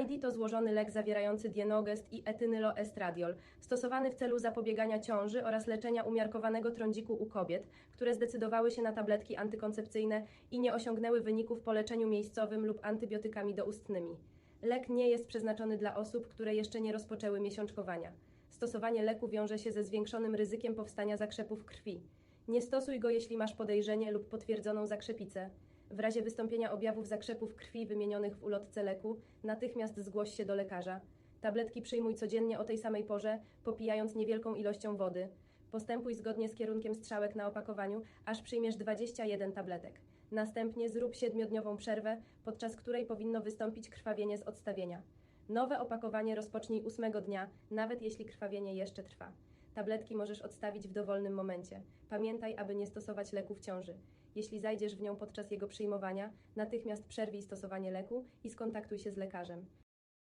ID to złożony lek zawierający dienogest i etynyloestradiol, stosowany w celu zapobiegania ciąży oraz leczenia umiarkowanego trądziku u kobiet, które zdecydowały się na tabletki antykoncepcyjne i nie osiągnęły wyników po leczeniu miejscowym lub antybiotykami doustnymi. Lek nie jest przeznaczony dla osób, które jeszcze nie rozpoczęły miesiączkowania. Stosowanie leku wiąże się ze zwiększonym ryzykiem powstania zakrzepów krwi. Nie stosuj go, jeśli masz podejrzenie lub potwierdzoną zakrzepicę. W razie wystąpienia objawów zakrzepów krwi wymienionych w ulotce leku, natychmiast zgłoś się do lekarza. Tabletki przyjmuj codziennie o tej samej porze, popijając niewielką ilością wody. Postępuj zgodnie z kierunkiem strzałek na opakowaniu, aż przyjmiesz 21 tabletek. Następnie zrób 7-dniową przerwę, podczas której powinno wystąpić krwawienie z odstawienia. Nowe opakowanie rozpocznij 8 dnia, nawet jeśli krwawienie jeszcze trwa. Tabletki możesz odstawić w dowolnym momencie. Pamiętaj, aby nie stosować leku w ciąży. Jeśli zajdziesz w nią podczas jego przyjmowania, natychmiast przerwij stosowanie leku i skontaktuj się z lekarzem.